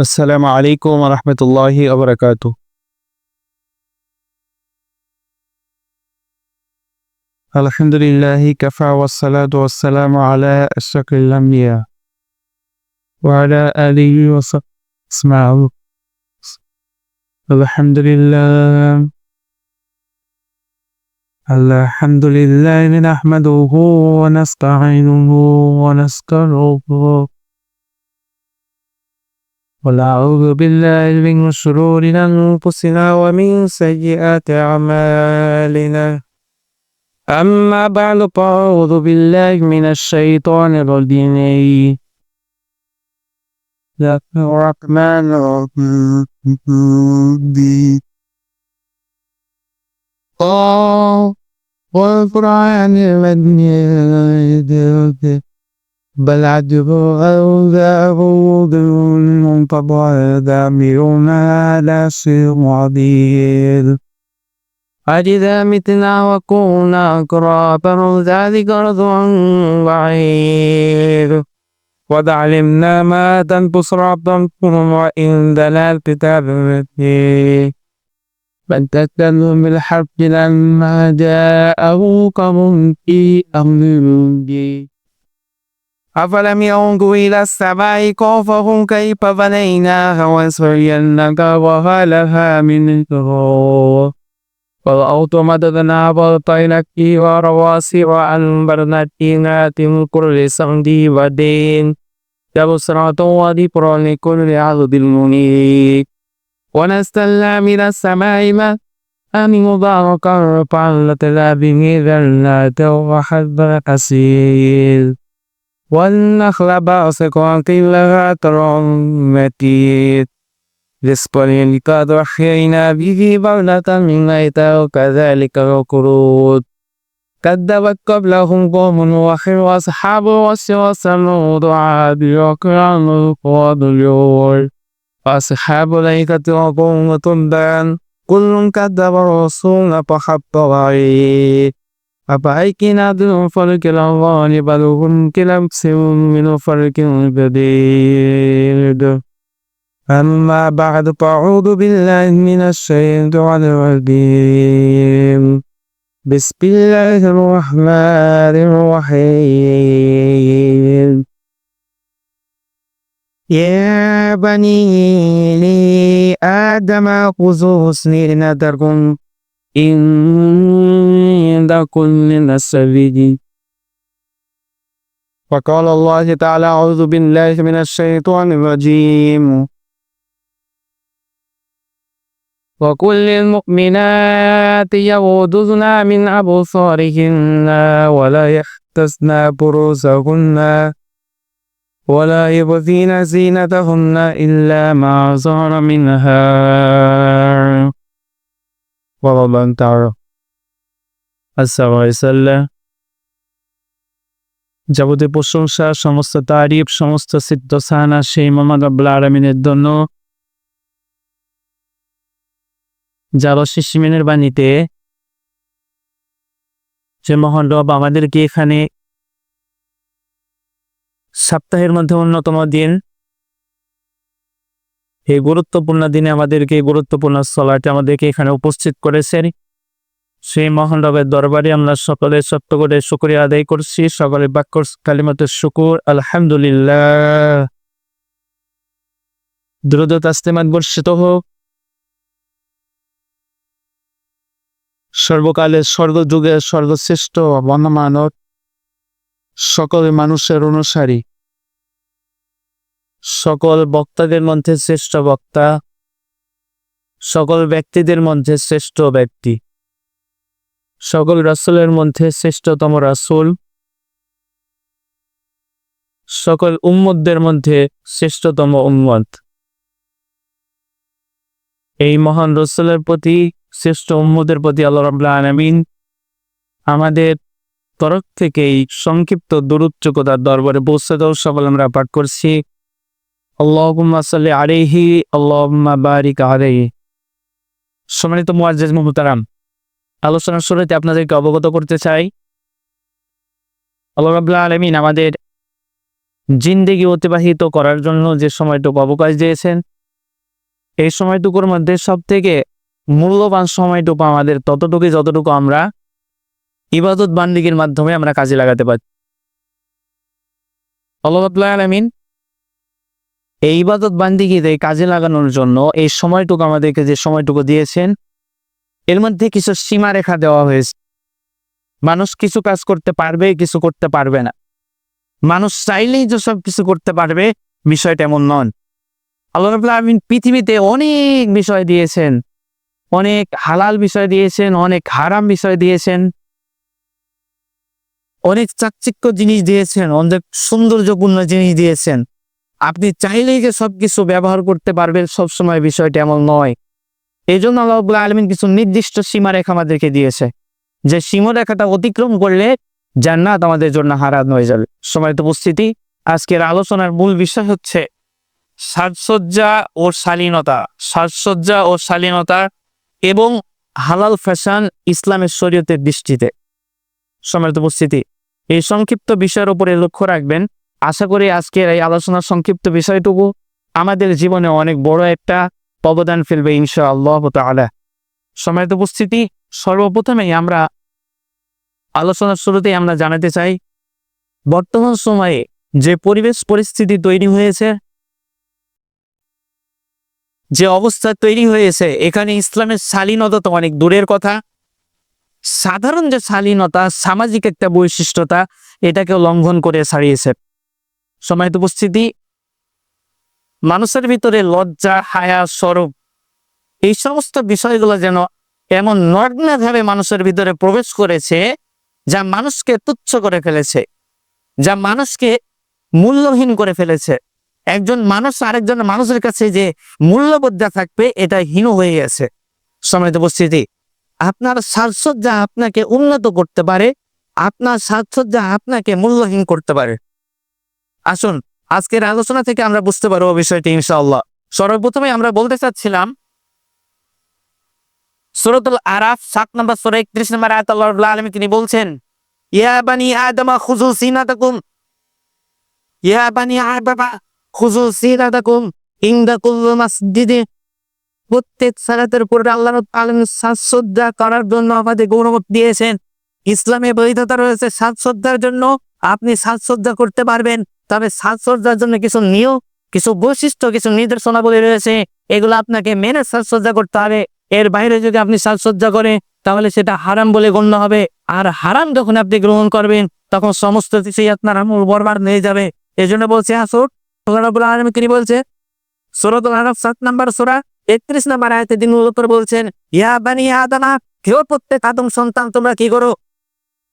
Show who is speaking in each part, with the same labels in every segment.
Speaker 1: السلام عليكم ورحمة الله وبركاته. الحمد لله كفى والصلاة والسلام على أشرف الأنبياء وعلى آله وصحبه اسمعوا الحمد لله. الحمد لله نحمده ونستعينه ونستغفره ونعوذ بالله من شرور أنفسنا ومن سيئات أعمالنا. أما بعد فأعوذ بالله من الشيطان الرجيم. الرحمن الرحيم. والقرآن المجيد بل عجبوا جاءوا ذنب فضامرون على شيء عظيم أجذا متنا وكنا كرابا ذلك رضوا بعيد قد علمنا ما تنقص ربكم وإن دلال كتاب بل تكلم بالحق لما جاءه قوم في أمر أفلم ينظروا إلى السماء كوفهم كيف بنيناها وزيناها وهلها من فروع والأرض مددنا والطير فيها رواسي وأنبرنا من كل صمد ودين تبصرة وذكرى لكل عبد منيب ونزلنا من السماء ماء مباركا لا به ذلات وحب أسير والنخل باسقات لها طلع متين رزقا قد أحيينا به بلدة ميتا وكذلك الخروج كذبت قبلهم قوم نوح وأصحاب الرس وثمود وعاد وكرام وضيور وأصحاب الأيكة وقوم تبان كل كذب الرسول فحق وعيد أفأيكنا دون فرق الأغاني بل هم كلمس من فرق بديد أما بعد فأعوذ بالله من الشيطان الرجيم بسم الله الرحمن الرحيم يا بني آدم خذوا زينتكم عند كل مسجد وقال الله تعالى أعوذ بالله من الشيطان الرجيم. وكل المؤمنات يغضضن من أبصارهن ولا يحتسن بروسهن ولا يبذين زينتهن إلا ما ظهر منها. ومن تعالى আসসালাম যাবতীয় প্রশংসা, সমস্ত তারিফ, সমস্ত সিদ্ধ সাহানা সেই মোহাম্মদ আব্বুল আলমিনের জন্য। যার শিশিমিনের বাণীতে, যে মহান রব আমাদেরকে এখানে সপ্তাহের মধ্যে অন্যতম দিন, এই গুরুত্বপূর্ণ দিনে আমাদেরকে এই গুরুত্বপূর্ণ স্থলাটি আমাদেরকে এখানে উপস্থিত করেছেন। সেই মহান রবের দরবারে আমরা সকলে সত্য করে শুক্রিয়া আদায় করছি। সকলে বাক্য কালিমতের শুকুর, আলহামদুলিল্লাহ। দ্রুত তাস্তেমাত বর্ষিত হোক। সর্বকালের স্বর্গযুগের সর্বশ্রেষ্ঠ বনমানব সকল মানুষের অনুসারী। সকল বক্তাদের মধ্যে শ্রেষ্ঠ বক্তা। সকল ব্যক্তিদের মধ্যে শ্রেষ্ঠ ব্যক্তি। সকল রাসুলের মধ্যে শ্রেষ্ঠতম রাসুল। সকল উম্মদদের মধ্যে শ্রেষ্ঠতম উম্মদ এই মহান রসুলের প্রতি, শ্রেষ্ঠ উম্মদের প্রতি আল্লাহ রাবুল্লাহ আলমিন আমাদের তরফ থেকেই সংক্ষিপ্ত দূরোচ্চকতার দরবারে পৌঁছে দাও সকল আমরা পাঠ করছি। আল্লাহুম্মা সাল্লি আলাইহি, আল্লাহুম্মা বারিক আলাইহি। সম্মানিত মুআজ্জিজ মুহতারাম আলোচনার শুরুতে আপনাদেরকে অবগত করতে চাই। আল্লাহ আলমিন আমাদের
Speaker 2: জিন্দেগি অতিবাহিত করার জন্য যে সময়টুকু অবকাশ দিয়েছেন, এই সময়টুকুর মধ্যে সব থেকে মূল্যবান সময়টুকু আমাদের ততটুকু যতটুকু আমরা ইবাদত বান্দিগির মাধ্যমে আমরা কাজে লাগাতে পারি। আল্লাহ আলমিন এই ইবাদত বান্দিগিতে কাজে লাগানোর জন্য এই সময়টুকু আমাদেরকে যে সময়টুকু দিয়েছেন এর মধ্যে কিছু সীমারেখা দেওয়া হয়েছে। মানুষ কিছু কাজ করতে পারবে, কিছু করতে পারবে না। মানুষ চাইলেই যে সব কিছু করতে পারবে, বিষয়টা এমন নন আল্লাহ পৃথিবীতে অনেক বিষয় দিয়েছেন। অনেক হালাল বিষয় দিয়েছেন, অনেক হারাম বিষয় দিয়েছেন। অনেক চাকচিক্য জিনিস দিয়েছেন, অনেক সৌন্দর্যপূর্ণ জিনিস দিয়েছেন। আপনি চাইলেই যে সবকিছু ব্যবহার করতে পারবেন, সবসময় বিষয়টা এমন নয়। এই জন্য আল্লাহ রাব্বুল আলমিন কিছু নির্দিষ্ট সীমারেখা আমাদেরকে দিয়েছে। যে সীমারেখাটা অতিক্রম করলে জান্নাত আমাদের জন্য হারান হয়ে যাবে। সময় উপস্থিতি, আজকের আলোচনার মূল বিষয় হচ্ছে সাজসজ্জা ও শালীনতা। সাজসজ্জা ও শালীনতা এবং হালাল ফ্যাশন ইসলামের শরীয়তের দৃষ্টিতে। সময় উপস্থিতি, এই সংক্ষিপ্ত বিষয়ের উপরে লক্ষ্য রাখবেন। আশা করি আজকের এই আলোচনার সংক্ষিপ্ত বিষয়টুকু আমাদের জীবনে অনেক বড় একটা অবদান ফেলবে ইনশা আল্লাহ তালা সময় উপস্থিতি, সর্বপ্রথমেই আমরা আলোচনার শুরুতেই আমরা জানাতে চাই, বর্তমান সময়ে যে পরিবেশ পরিস্থিতি তৈরি হয়েছে, যে অবস্থা তৈরি হয়েছে, এখানে ইসলামের শালীনতা তো অনেক দূরের কথা। সাধারণ যে শালীনতা, সামাজিক একটা বৈশিষ্ট্যতা এটাকে লঙ্ঘন করে ছাড়িয়েছে। সময়ত উপস্থিতি মানুষের ভিতরে লজ্জা, হায়া, স্বরূপ, এই সমস্ত বিষয়গুলো যেন এমন নগ্নভাবে মানুষের ভিতরে প্রবেশ করেছে যা মানুষকে তুচ্ছ করে ফেলেছে, যা মানুষকে মূল্যহীন করে ফেলেছে। একজন মানুষ আরেকজন মানুষের কাছে যে মূল্যবোধা থাকবে, এটা হীন হয়ে গেছে। সময় উপস্থিতি, আপনার সাজসজ্জা আপনাকে উন্নত করতে পারে, আপনার সাজসজ্জা আপনাকে মূল্যহীন করতে পারে। আসুন আজকের আলোচনা থেকে আমরা বুঝতে পারব বিষয়টি, ইনশাআল্লাহ। সর্বপ্রথমে আমরা বলতে চাচ্ছিলাম, সুরতুল আরাফ, সাত নম্বর একত্রিশ নম্বর আল্লাহ তিনি বলছেন, ইয়া বানি আদমা ইয়া বানি মাসজিদে। প্রত্যেক সালাতের পরে আল্লাহ আলামিন সাজসজ্জা করার জন্য আমাদের গৌরব দিয়েছেন। ইসলামে বৈধতা রয়েছে সাজসজ্জার জন্য। আপনি সাজসজ্জা করতে পারবেন। তবে সাজসজ্জার জন্য কিছু নিয়ম, কিছু বৈশিষ্ট্য, কিছু নির্দেশনাবলী রয়েছে। এগুলো আপনাকে মেনে সাজসজ্জা করতে হবে। এর বাইরে যদি আপনি সাজসজ্জা করেন, তাহলে সেটা হারাম বলে গণ্য হবে। আর হারাম যখন আপনি গ্রহণ করবেন, তখন সমস্ত কিছুই আপনার আমল বরবাদ হয়ে যাবে। এই জন্য বলছে রব্বুল আলম তিনি বলছে? সুরতুল আরব সাত নাম্বার সুরা, একত্রিশ নাম্বার আয়তে দিন বলছেন, ইয়া বানি আদানা কেউ প্রত্যেক আদম সন্তান, তোমরা কি করো?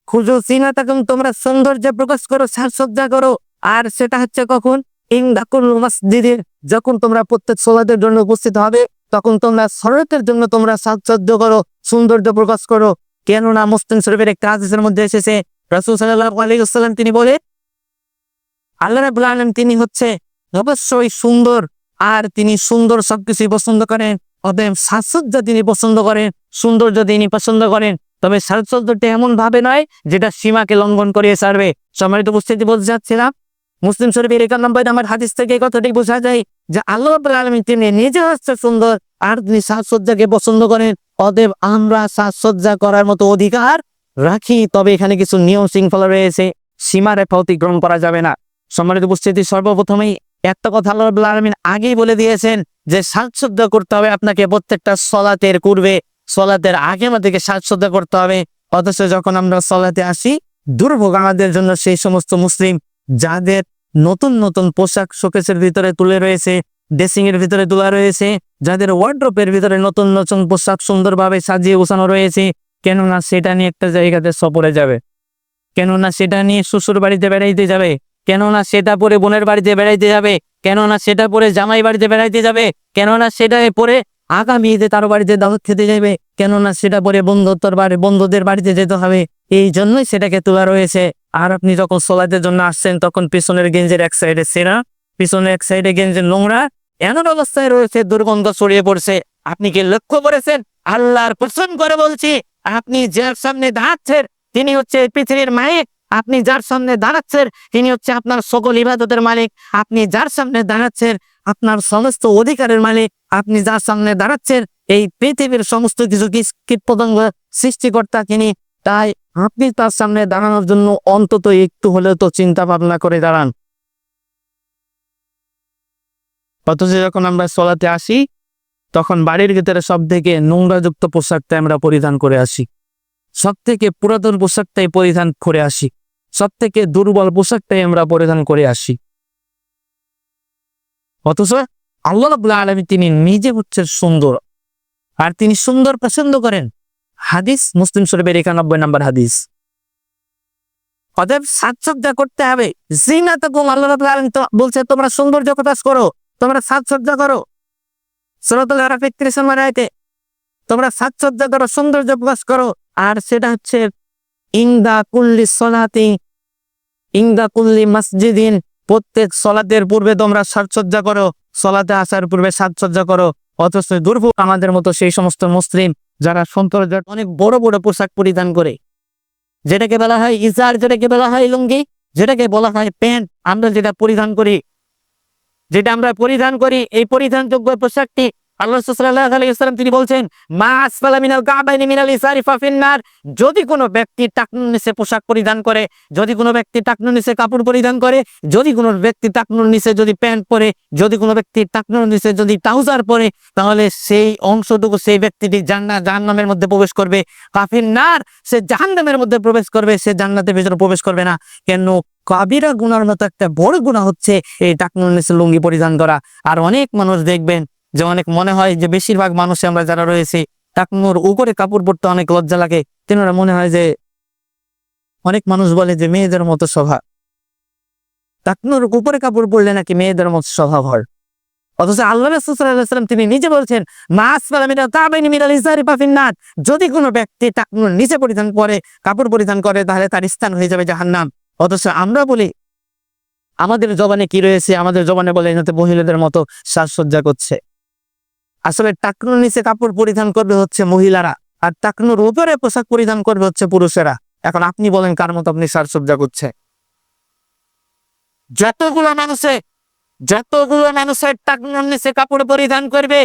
Speaker 2: খুঁজো সিনা তখন তোমরা সৌন্দর্য প্রকাশ করো সাজসজ্জা করো। আর সেটা হচ্ছে কখন? ইন্দাকুল মসজিদের যখন তোমরা প্রত্যেক সোলাদের জন্য উপস্থিত হবে, তখন তোমরা শরতের জন্য তোমরা সাজসজ্জা করো, সৌন্দর্য প্রকাশ করো। কেননা মুসলিম শরীফের একটা হাদিসের মধ্যে এসেছে, রাসূল আলাইহি তিনি বলে, আল্লাহ রাব্বুল আলামিন তিনি হচ্ছে অবশ্যই সুন্দর, আর তিনি সুন্দর সবকিছুই পছন্দ করেন। অতএব সাজসজ্জা তিনি পছন্দ করেন, সৌন্দর্য তিনি পছন্দ করেন। তবে সাজসজ্জাটা এমন ভাবে নয় যেটা সীমাকে লঙ্ঘন করিয়ে ছাড়বে। সম্মানিত উপস্থিতি বলতে চাচ্ছিলাম মুসলিম শরীফের একানব্বই নম্বর হাদিস থেকে কথাটি বোঝা যায় যে আল্লাহ আলামিন তিনি নিজে হচ্ছে সুন্দর আর তিনি সাজসজ্জাকে পছন্দ করেন। অতএব আমরা সাজসজ্জা করার মতো অধিকার রাখি, তবে এখানে কিছু নিয়ম শৃঙ্খলা রয়েছে। সীমারেখা অতিক্রম করা যাবে না। সম্মানিত উপস্থিতি, সর্বপ্রথমেই একটা কথা আল্লাহ আলামিন আগেই বলে দিয়েছেন যে সাজসজ্জা করতে হবে আপনাকে প্রত্যেকটা সলাতের পূর্বে। সলাতের আগে আমাদেরকে সাজসজ্জা করতে হবে। অথচ যখন আমরা সলাতে আসি, দুর্ভোগ আমাদের জন্য সেই সমস্ত মুসলিম যাদের নতুন নতুন পোশাক শোকেসের ভিতরে তুলে রয়েছে, ড্রেসিং এর ভিতরে তোলা রয়েছে, যাদের ওয়ার্ড্রোপের ভিতরে নতুন নতুন পোশাক সুন্দরভাবে সাজিয়ে গোছানো রয়েছে, কেননা সেটা নিয়ে একটা জায়গাতে সফরে যাবে। কেননা সেটা নিয়ে শ্বশুর বাড়িতে বেড়াইতে যাবে। কেননা সেটা পরে বোনের বাড়িতে বেড়াইতে যাবে। কেননা সেটা পরে জামাই বাড়িতে বেড়াইতে যাবে। কেননা সেটা পরে আগামী ঈদে তার বাড়িতে দাওয়াত খেতে যাবে কেননা সেটা পরে বন্ধুত্বর বাড়ি, বন্ধুদের বাড়িতে যেতে হবে। এই জন্যই সেটাকে তোলা রয়েছে। আর আপনি যখন সোলাইতের জন্য আসছেন, তখন পিছনের গেঞ্জের এক সাইডে সেরা পিছনের এক সাইডে গেঞ্জের নোংরা। এমন অবস্থায় রয়েছে, দুর্গন্ধ ছড়িয়ে পড়ছে। আপনি কি লক্ষ্য করেছেন? আল্লাহর পছন্দ করে বলছি, আপনি যার সামনে দাঁড়াচ্ছেন, তিনি হচ্ছে পৃথিবীর মায়ের আপনি যার সামনে দাঁড়াচ্ছেন, তিনি হচ্ছে আপনার সকল ইবাদতের মালিক। আপনি যার সামনে দাঁড়াচ্ছেন আপনার সমস্ত অধিকারের মানে আপনি যার সামনে দাঁড়াচ্ছেন, এই পৃথিবীর সমস্ত কিছু কীট পতঙ্গ সৃষ্টিকর্তা তিনি তাই আপনি তার সামনে দাঁড়ানোর জন্য অন্তত একটু হলেও তো চিন্তা ভাবনা করে দাঁড়ান। অথচ যখন আমরা চলাতে আসি, তখন বাড়ির ভিতরে সব থেকে নোংরাযুক্ত পোশাকটা আমরা পরিধান করে আসি। সব থেকে পুরাতন পোশাকটাই পরিধান করে আসি। সব থেকে দুর্বল পোশাকটাই আমরা পরিধান করে আসি। অথচ আল্লাহ রাব্বুল আলামিন তিনি নিজে হচ্ছেন সুন্দর। আর তিনি সুন্দর পছন্দ করেন হাদিস, মুসলিম শরীফের একানব্বই নম্বর হাদিস। অতএব সাজসজ্জা করতে হবে। বলছে তোমরা সৌন্দর্য প্রকাশ করো, তোমরা সাজসজ্জা করো। সুরাতুল তোমরা সাজসজ্জা করো, সৌন্দর্য প্রকাশ করো। আর সেটা হচ্ছে ইংদা কুল্লি সলাতি ইংদা কুল্লি মসজিদিন প্রত্যেক সলাতের পূর্বে তোমরা সাজসজ্জা করো, সলাতে আসার পূর্বে সাজসজ্জা করো। অথচ দুর্ভোগ আমাদের মতো সেই সমস্ত মুসলিম যারা সন্তর্জার অনেক বড় বড় পোশাক পরিধান করে। যেটাকে বলা হয় ইজার, যেটাকে বলা হয় লুঙ্গি, যেটাকে বলা হয় প্যান্ট, আমরা যেটা পরিধান করি, যেটা আমরা পরিধান করি, এই পরিধানযোগ্য পোশাকটি আল্লাহ সাল্লাল্লাহু তিনি বলছেন মিনাল যদি কোনো ব্যক্তি টাকনুর নিচে পোশাক পরিধান করে, যদি কোনো ব্যক্তি টাকনুর নিচে কাপড় পরিধান করে, যদি কোনো ব্যক্তি টাকনুর নিচে যদি প্যান্ট পরে, যদি কোনো ব্যক্তি টাকনুর নিচে যদি ট্রাউজার পরে, তাহলে সেই অংশটুকু সেই ব্যক্তিটি জান্নাত জাহান্নামের মধ্যে প্রবেশ করবে। কাফিন্নার সে জাহান্নামের মধ্যে প্রবেশ করবে, সে জান্নাতের ভিতরে প্রবেশ করবে না। কেন? কাবিরা গুনার মতো একটা বড় গুণা হচ্ছে এই টাকনুর নিচে লুঙ্গি পরিধান করা। আর অনেক মানুষ দেখবেন যে অনেক মনে হয় যে বেশিরভাগ মানুষ আমরা যারা রয়েছে টাকনুর উপরে কাপড় পরতে অনেক লজ্জা লাগে। তেনারা মনে হয় যে অনেক মানুষ বলে যে মেয়েদের মতো স্বভাব। টাকনুর উপরে কাপড় পরলে নাকি মেয়েদের মতো স্বভাব হয়। অথচ আল্লাহ রাসূলুল্লাহ তিনি নিজে বলছেন যদি কোনো ব্যক্তি টাকনুর নিচে পরিধান করে, কাপড় পরিধান করে, তাহলে তার স্থান হয়ে যাবে জাহান্নাম। অথচ আমরা বলি, আমাদের জবানে কি রয়েছে? আমাদের জবানে বলে যাতে মহিলাদের মতো সাজসজ্জা করছে। আসলে টাকনুর নিচে কাপড় পরিধান করবে হচ্ছে মহিলারা, আর টাকনুর উপরে পোশাক পরিধান করবে হচ্ছে পুরুষেরা। এখন আপনি বলেন কার মতো আপনি সাজসজ্জা করছে যতগুলো মানুষে, যতগুলো মানুষের টাকনুর নিচে কাপড় পরিধান করবে,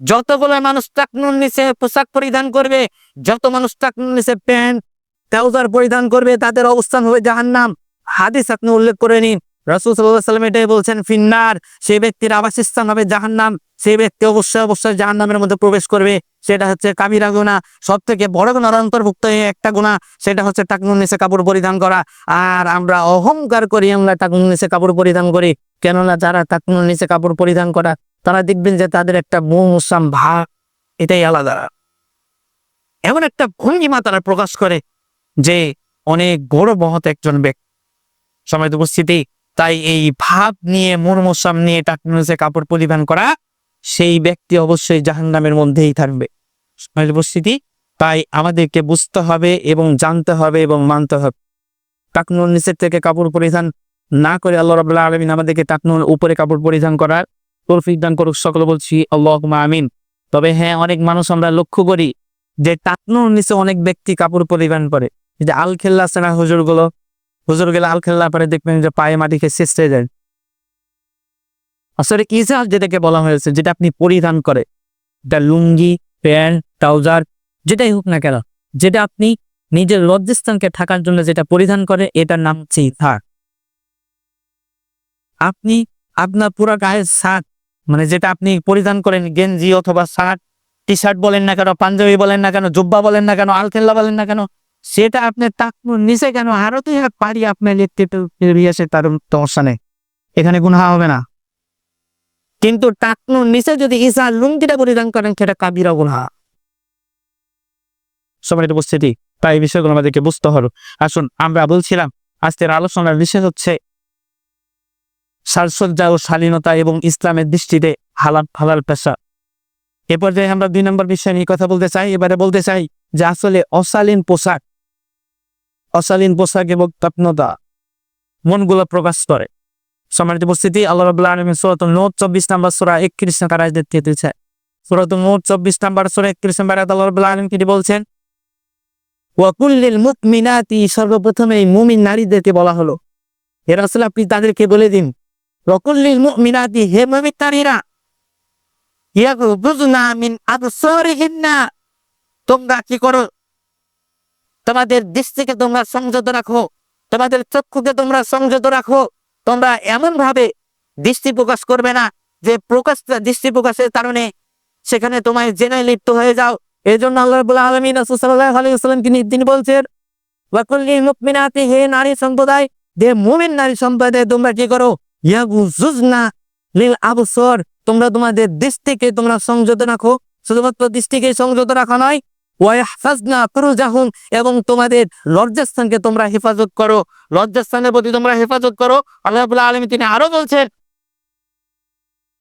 Speaker 2: যতগুলো মানুষ টাকনুর নিচে পোশাক পরিধান করবে, যত মানুষ টাকনুর নিচে প্যান্ট, ট্রাউজার পরিধান করবে, তাদের অবস্থান হবে জাহান্নাম। হাদিস আপনি উল্লেখ করে নিন। রসুল সাল্লাম এটাই বলছেন, ফিন্নার সেই ব্যক্তির আবাসস্থান হবে জাহান্নাম। সেই ব্যক্তি অবশ্যই অবশ্যই জাহান্নামের মধ্যে প্রবেশ করবে। সেটা হচ্ছে কাবিরা গুণা সব থেকে বড় গুণার অন্তর্ভুক্ত এই একটা গুণা সেটা হচ্ছে টাকনুর নিচে কাপড় পরিধান করা। আর আমরা অহংকার করি, আমরা টাকনুর নিচে কাপড় পরিধান করি। কেননা যারা টাকনুর নিচে কাপড় পরিধান করা, তারা দেখবেন যে তাদের একটা মুসাম ভাব, এটাই আলাদা। এমন একটা ভঙ্গিমা তারা প্রকাশ করে যে অনেক বড় মহৎ একজন ব্যক্তি। সময় উপস্থিতি। তাই এই ভাব নিয়ে মুরমুসাম নিয়ে টাকনুর কাপড় পরিধান করা, সেই ব্যক্তি অবশ্যই জাহান্নামের মধ্যেই থাকবে। উপস্থিতি, তাই আমাদেরকে বুঝতে হবে এবং জানতে হবে এবং মানতে হবে। টাকনুর নিচের থেকে কাপড় পরিধান না করে আল্লাহ রাবুল্লাহ আলমিন আমাদেরকে টাকনুর উপরে কাপড় পরিধান করার তৌফিক দান করুক সকলে বলছি আল্লাহ আমিন। তবে হ্যাঁ অনেক মানুষ আমরা লক্ষ্য করি যে টাকনুর নিচে অনেক ব্যক্তি কাপড় পরিধান করে। যে আল খেল্লা আছে না হুজুর গেলে আল খেল্লা পরে দেখবেন যে পায়ে মাটিকে শেষে যায়। আসলে ইজাজ যেটাকে বলা হয়েছে, যেটা আপনি পরিধান করে, এটা লুঙ্গি, প্যান্ট, ট্রাউজার, যেটাই হোক না কেন, যেটা আপনি নিজের লজ্জাস্থানকে থাকার জন্য যেটা পরিধান করে, এটার নাম হচ্ছে ইথার। আপনি আপনার পুরো গায়ের শার্ট মানে যেটা আপনি পরিধান করেন, গেঞ্জি অথবা শার্ট টি শার্ট বলেন না কেন, পাঞ্জাবি বলেন না কেন, জুব্বা বলেন না কেন আলখেল্লা বলেন না কেন সেটা আপনার টাকনুর নিচে কেন আরও তো পারি আপনার লিখতে বেরিয়ে আসে তার সমস্যা নেই। এখানে গুণা হবে না। কিন্তু টাকনুর নিচে যদি ইসা লুঙ্গিটা পরিধান করেন, সেটা কাবিরা গুণা সবাই উপস্থিতি তাই এই বিষয়গুলো আমাদেরকে বুঝতে হবে। আসুন, আমরা বলছিলাম, আজকের আলোচনার বিষয় হচ্ছে সাজসজ্জা ও শালীনতা এবং ইসলামের দৃষ্টিতে হালাল হালাল পেশা। এ পর্যায়ে আমরা দুই নম্বর বিষয় নিয়ে কথা বলতে চাই। এবারে বলতে চাই যে আসলে অশালীন পোশাক অশালীন পোশাক এবং তপ্নতা মনগুলো প্রকাশ করে। সম্মানিত উপস্থিতি, আল্লাহ রাবুল্লাহ আলমী সুরত নোট চব্বিশ নাম্বার সুরা একত্রিশ দিতে চায় সুরত নোট চব্বিশ নাম্বার সুরা একত্রিশ নাম্বার আল্লাহ রাবুল্লাহ আলম কি বলছেন? ওয়াকুল্লিল মুকমিনাতি সর্বপ্রথমে মুমিন নারীদেরকে বলা হলো। এর আসলে আপনি তাদেরকে বলে দিন। ওয়াকুল্লিল মুকমিনাতি হে মুমিন নারীরা ইয়াগুযুনা মিন আবসারিহিন্না। তোমরা কি করো? তোমাদের দৃষ্টিকে তোমরা সংযত রাখো, তোমাদের চক্ষুকে তোমরা সংযত রাখো, তোমরা এমন ভাবে দৃষ্টি প্রকাশ করবে না যে প্রকাশ দৃষ্টি প্রকাশের কারণে সেখানে তোমায় জেনে লিপ্ত হয়ে যাও। এই জন্য আল্লাহ রাব্বুল আলামিন রাসূল সাল্লাল্লাহু আলাইহি তিনি বলছেন হে নারী সম্প্রদায় দে নারী সম্প্রদায়, তোমরা কি করো? তোমরা তোমাদের দৃষ্টিকে তোমরা সংযত রাখো। শুধুমাত্র দৃষ্টিকে সংযত রাখা নয় ওয়াহফাজনা এবং তোমাদের লজ্জাস্থানকে তোমরা হেফাজত করো। লজ্জাস্থানের প্রতি তোমরা হেফাজত করো। আল্লাহ আলামিন তিনি আরও বলছেন,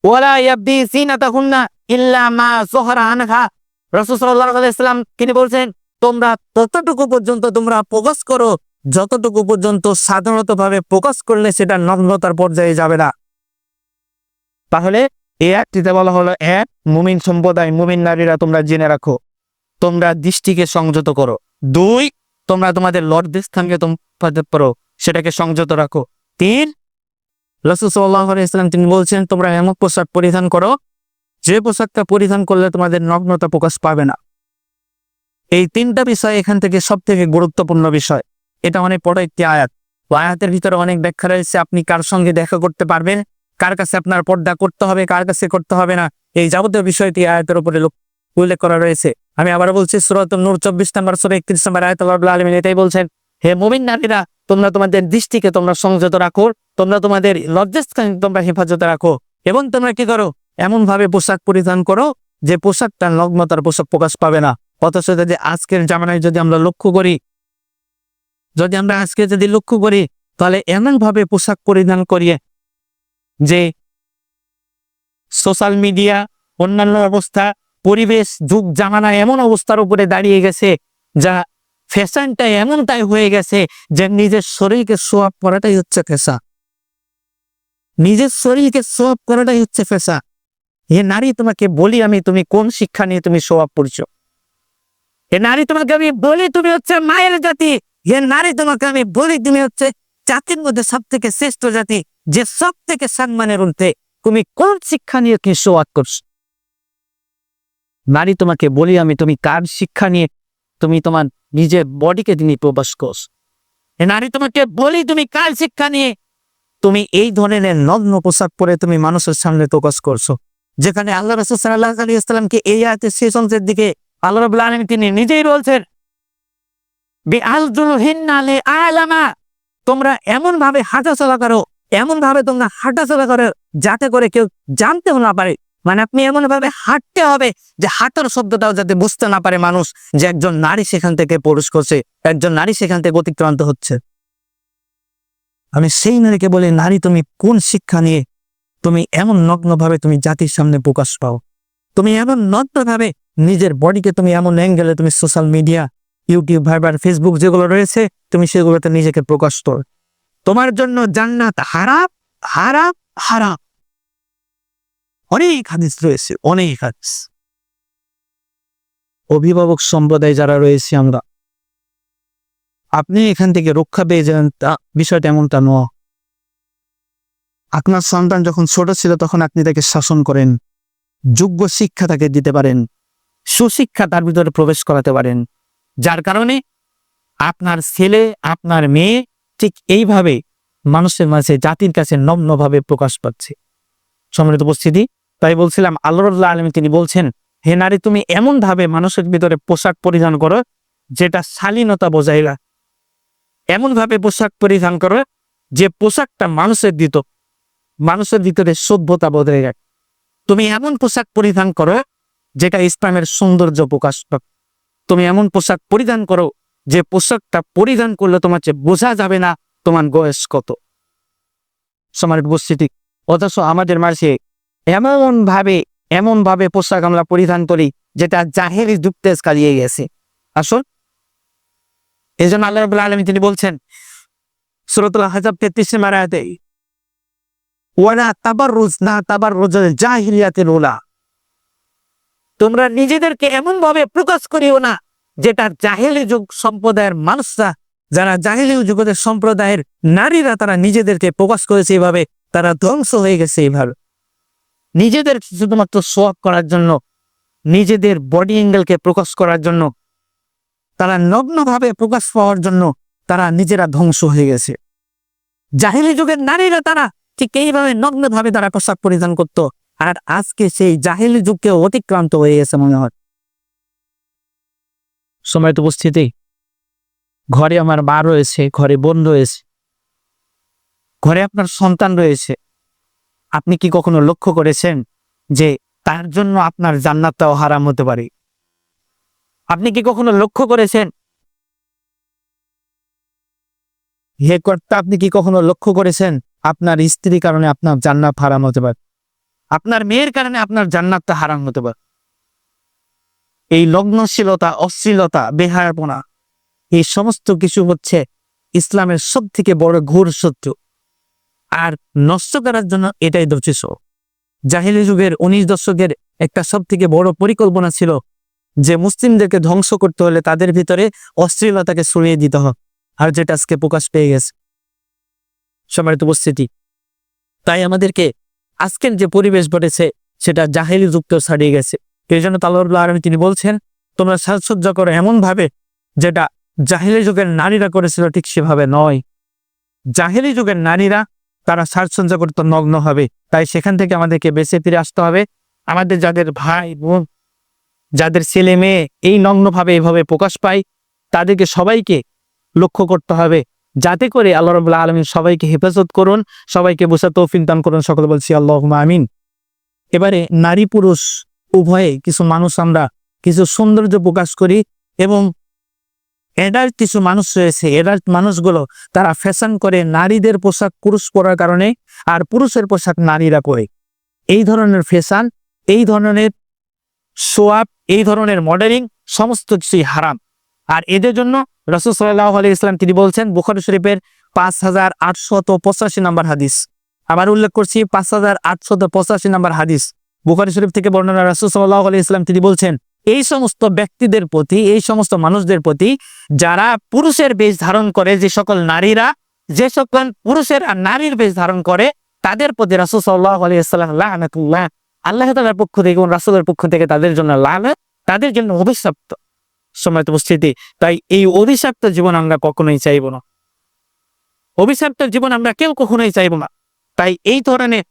Speaker 2: ওয়ালা ইয়াবদি তিনি বলছেন, তোমরা ততটুকু পর্যন্ত তোমরা প্রকাশ করো, যতটুকু পর্যন্ত সাধারণতভাবে প্রকাশ করলে সেটা নগ্নতার পর্যায়ে যাবে না। তাহলে এ একটিতে বলা হলো, এক, মুমিন সম্প্রদায়, মুমিন নারীরা তোমরা জেনে রাখো। তোমরা দৃষ্টিকে সংযত করো। দুই, তোমরা তোমাদের লর্দের স্থানকে তোমাদের করো সেটাকে সংযত রাখো। তিন তিনি বলছেন, তোমরা এমন পোশাক পরিধান করো, যে পোশাকটা পরিধান করলে তোমাদের নগ্নতা প্রকাশ পাবে না। এই তিনটা বিষয় এখান থেকে সব থেকে গুরুত্বপূর্ণ বিষয়। এটা অনেক বড় একটি আয়াত। আয়াতের ভিতরে অনেক ব্যাখ্যা রয়েছে, আপনি কার সঙ্গে দেখা করতে পারবেন, কার কাছে আপনার পর্দা করতে হবে, কার কাছে করতে হবে না, এই যাবতীয় বিষয়টি আয়াতের উপরে উল্লেখ করা রয়েছে। আমি আবার বলছি, সুরত নূর চব্বিশ নম্বর সুরে, একত্রিশ নম্বর আয়াত, আল্লাহ আলমিন এটাই বলছেন, হে মুমিন নারীরা, তোমরা তোমাদের দৃষ্টিকে তোমরা সংযত রাখো, তোমরা তোমাদের লজ্জাস্থান তোমরা হেফাজতে রাখো, এবং তোমরা কি করো? এমন ভাবে পোশাক পরিধান করো, যে পোশাকটা নগ্নতার পোশাক প্রকাশ পাবে না। অথচ যদি আজকের জামানায় যদি আমরা লক্ষ্য করি, যদি আমরা আজকে যদি লক্ষ্য করি, তাহলে এমন ভাবে পোশাক পরিধান করিয়ে, যে সোশ্যাল মিডিয়া অন্যান্য অবস্থা পরিবেশ যুগ জামানা এমন অবস্থার উপরে দাঁড়িয়ে গেছে, যা ফ্যাশনটা এমনটাই হয়ে গেছে যে নিজের শরীরকে সোয়াপ করাটাই হচ্ছে ফেসা নিজের শরীরকে সোয়াপ করাটাই হচ্ছে ফেসা এ নারী তোমাকে বলি আমি, তুমি কোন শিক্ষা নিয়ে তুমি সোয়াব পড়ছো? এ নারী তোমাকে আমি বলি তুমি হচ্ছে মায়ের জাতি। এ নারী তোমাকে আমি বলি তুমি হচ্ছে জাতির মধ্যে সব থেকে শ্রেষ্ঠ জাতি, যে সব থেকে সম্মানের উঠতে তুমি কোন শিক্ষা নিয়ে কি সোয়াদ করছ? নারী তোমাকে বলি আমি, তুমি কার শিক্ষা নিয়ে, তুমি তোমার নিজের বডিকে তুমি প্রকাশ করছ? নারী তোমাকে বলি, তুমি কার শিক্ষা নিয়ে? তুমি এই ধরনের নগ্ন পোশাক পরে তুমি মানুষের সামনে প্রকাশ করছ, যেখানে আল্লাহ রসুল সাল্লাহ আলী ইসলামকে এই আয়াতের শেষ অংশের দিকে আল্লাহ রবুল্লা আলম তিনি নিজেই বলছেন তোমরা এমন ভাবে হাঁটাচলা করো এমন ভাবে তোমরা হাঁটাচলা করো, যাতে করে কেউ জানতেও না পারে মানে আপনি এমন ভাবে হাঁটতে হবে যে হাঁটার শব্দটাও যাতে বুঝতে না পারে মানুষ যে একজন নারী সেখান থেকে পুরুষ করছে, একজন নারী সেখান থেকে অতিক্রান্ত হচ্ছে। আমি সেই নারীকে বলি, নারী, তুমি কোন শিক্ষা নিয়ে তুমি এমন নগ্নভাবে তুমি জাতির সামনে প্রকাশ পাও? তুমি এমন নগ্নভাবে নিজের বডিকে তুমি এমন অ্যাঙ্গেলে তুমি social media YouTube Viber Facebook যেগুলো রয়েছে, তুমি সেগুলোতে নিজেকে প্রকাশ করো। তোমার জন্য জান্নাত হারাপ হারাপ হারাপ অনেক হাদিস রয়েছে, অনেক হাদিস। অভিভাবক সম্প্রদায় যারা রয়েছে আমরা, আপনি এখান থেকে রক্ষা পেয়ে যান, তা বিষয়টা এমনটা নয়। আপনার সন্তান যখন ছোট ছিল তখন আপনি তাকে শাসন করেন, যোগ্য শিক্ষা তাকে দিতে পারেন, সুশিক্ষা তার ভিতরে প্রবেশ করাতে পারেন। যার কারণে আপনার ছেলে, আপনার মেয়ে ঠিক এইভাবে মানুষের মাঝে জাতির কাছে নগ্নভাবে প্রকাশ পাচ্ছে। সম্মানিত উপস্থিতি তাই বলছিলাম, আল্লাহ আলম তিনি বলছেন, হে নারী, তুমি এমন ভাবে মানুষের ভিতরে পোশাক পরিধান করো, যেটা শালীনতা বোঝায় না। এমন ভাবে পোশাক পরিধান করো, যে পোশাকটা মানুষের দিত, মানুষের ভিতরে সভ্যতা বদলে যায়। তুমি এমন পোশাক পরিধান করো, যেটা ইসলামের সৌন্দর্য প্রকাশ তুমি এমন পোশাক পরিধান করো, যে পোশাকটা পরিধান করলে তোমার চেয়ে বোঝা যাবে না তোমার বয়স কত। সমার উপস্থিতি, অথচ আমাদের মাঝে এমন ভাবে এমন ভাবে পোশাক আমরা পরিধান করি যেটা জাহেরি যুক্তেজ কালিয়ে গেছে। আসল এই জন্য আল্লাহ রবুল্লা আলমী তিনি বলছেন, সুরতুল হাজাব তেত্রিশ ওয়ালা তাবার রুজ না তাবার রোজের জাহিরিয়াতের তোমরা নিজেদেরকে এমন ভাবে প্রকাশ করিও না যেটা জাহেলি যুগ সম্প্রদায়ের মানুষরা, যারা জাহেলি যুগের সম্প্রদায়ের নারীরা, তারা নিজেদেরকে প্রকাশ করেছে এইভাবে, তারা ধ্বংস হয়ে গেছে এইভাবে। নিজেদের শুধুমাত্র সোয়াব করার জন্য, নিজেদের বডি অ্যাঙ্গেলকে প্রকাশ করার জন্য, তারা নগ্নভাবে প্রকাশ পাওয়ার জন্য তারা নিজেরা ধ্বংস হয়ে গেছে। জাহিলি যুগের নারীরা তারা ঠিক এইভাবে নগ্নভাবে তারা পোশাক পরিধান করত, আর আজকে সেই জাহিলি যুগকে অতিক্রান্ত হয়ে গেছে মনে হয়।
Speaker 1: সময় তো উপস্থিতি। ঘরে আমার মা রয়েছে, ঘরে বোন রয়েছে,
Speaker 2: ঘরে আপনার সন্তান রয়েছে। আপনি কি কখনো লক্ষ্য করেছেন যে তার জন্য আপনার জান্নাতটাও হারাম হতে পারে? আপনি কি কখনো লক্ষ্য করেছেন? হে কর্তা, আপনি কি কখনো লক্ষ্য করেছেন আপনার স্ত্রীর কারণে আপনার জান্নাত হারাম হতে পারে? আপনার মেয়ের কারণে আপনার জান্নাতটা হারাম হতে পারে? এই লগ্নশীলতা, অশ্লীলতা, বেহায়াপনা, এই সমস্ত কিছু হচ্ছে ইসলামের সব থেকে বড় ঘোর শত্রু। আর নষ্ট করার জন্য এটাই যথেষ্ট জাহিলি যুগের উনিশ দশকের একটা সব থেকে বড় পরিকল্পনা ছিল যে মুসলিমদেরকে ধ্বংস করতে হলে তাদের ভিতরে অশ্লীলতাকে সরিয়ে দিতে হবে আর যেটা আজকে প্রকাশ পেয়ে গেছে। সম্মানিত উপস্থিতি, তাই আমাদেরকে আজকের যে পরিবেশ ঘটেছে সেটা জাহেলি যুক্ত ছাড়িয়ে গেছে। এই জন্য তাল্লাহ আলমী তিনি বলছেন, তোমরা সাজসজ্জা করো এমন ভাবে যেটা জাহেলি যুগের নারীরা করেছিল, ঠিক সেভাবে নয়। জাহেলি যুগের নারীরা তারা সাজসজ্জা করতে নগ্ন হবে। তাই সেখান থেকে আমাদেরকে বেঁচে ফিরে আসতে হবে। আমাদের যাদের ভাই, বোন, যাদের ছেলে মেয়ে এই নগ্নভাবে এভাবে প্রকাশ পায়, তাদেরকে সবাইকে লক্ষ্য করতে হবে। যাতে করে আল্লাহ রবুল্লাহ আলমিন সবাইকে হেফাজত করুন, সবাইকে বসে তৌফিক দান করুন, সকলে বলছি আল্লাহ আমিন। এবারে নারী পুরুষ, উভয়ে কিছু মানুষ আমরা কিছু সৌন্দর্য প্রকাশ করি এবং এডাল্ট কিছু মানুষ রয়েছে এডাল্ট মানুষগুলো তারা ফ্যাশন করে নারীদের পোশাক পুরুষ পরার কারণে আর পুরুষের পোশাক নারীরা পরে। এই ধরনের ফ্যাশন এই ধরনের সোয়াব এই ধরনের মডেলিং সমস্ত কিছুই হারাম। আর এদের জন্য রসুল সাল্লাহ আলি ইসলাম তিনি বলছেন, বুখারি শরীফের পাঁচ হাজার আটশত পঁচাশি নম্বর হাদিস। আবার উল্লেখ করছি, পাঁচ হাজার আটশত পঁচাশি নম্বর হাদিস। বুখারি শরীফ থেকে বর্ণনা রসুল সাল্লাহ আলি ইসলাম তিনি বলছেন এই সমস্ত ব্যক্তিদের প্রতি, এই সমস্ত মানুষদের প্রতি যারা পুরুষের বেশ ধারণ করে, যে সকল নারীরা, যে সকল পুরুষের আর নারীর বেশ ধারণ করে, তাদের প্রতি রাসুল সাল্লাহ আলিয়াল্লাম আল্লাহ তালার পক্ষ থেকে এবং রাসুলের পক্ষ থেকে তাদের জন্য লাভ তাদের জন্য অভিশপ্ত সময় উপস্থিতি। তাই এই অভিশপ্ত জীবন আমরা কখনোই চাইব না। অভিশপ্ত জীবন আমরা কেউ কখনোই চাইব না। তাই এই ধরনের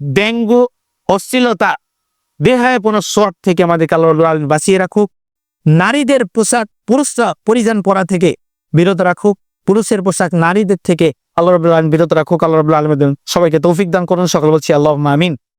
Speaker 2: ব্যঙ্গ অশ্লীলতা বেহায়াপন শর্ট থেকে আমাদের কালোলাল বাঁচিয়ে রাখুক। নারীদের পোশাক, পুরুষরা পরিধান পরা থেকে বিরত রাখুক। পুরুষের পোশাক নারীদের থেকে আল্লাহ রবুল্লাহ বিরত রাখুক। আল্লাহ রবুল্লাহ আলমদিন সবাইকে তৌফিক দান করুন। সকল বলছি আল্লাহ আমিন।